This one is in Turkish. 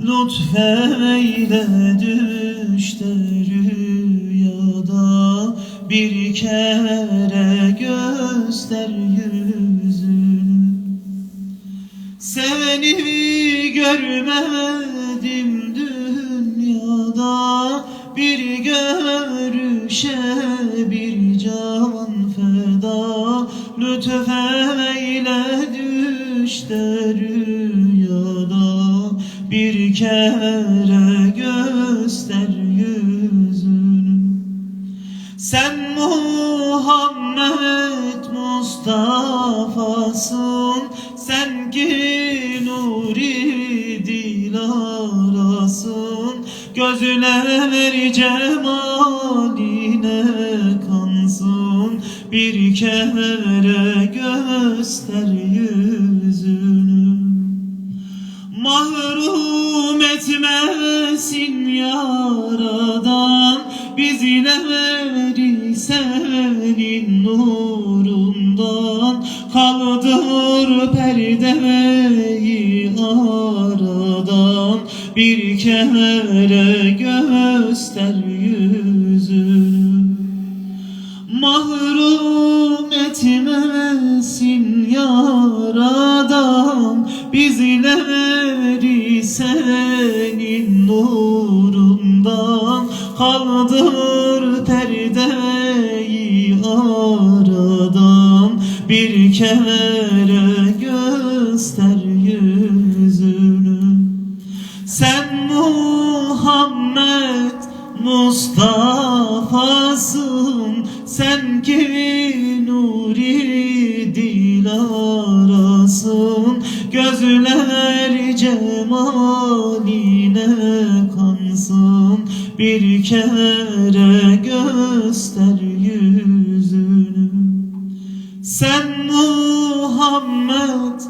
Lütfeyle düşte rüyada. Bir kere göster yüzünü. Seni görmedim dünyada. Bir görüşe bir can feda. Lütfeyle düşte rüyada Bir kere göster yüzünü. Sen Muhammed Mustafa'sın Sen ki nuri dilarasın. Gözler cemaline kansın Bir kere göster yüzünü Mahrum etmesin yaradan. Bizleri senin nurundan. Kaldır perdeyi aradan. Bir kere göster yüzünü. Mahrum etmesin yaradan. Bizleri senin nurundan Kaldır perdeyi aradan Bir kere göster yüzünü. Sen Muhammed Mustafa'sın. Sen ki nuri dilarasın Gözler cemaline kansın. Bir kere göster yüzünü. Sen Muhammed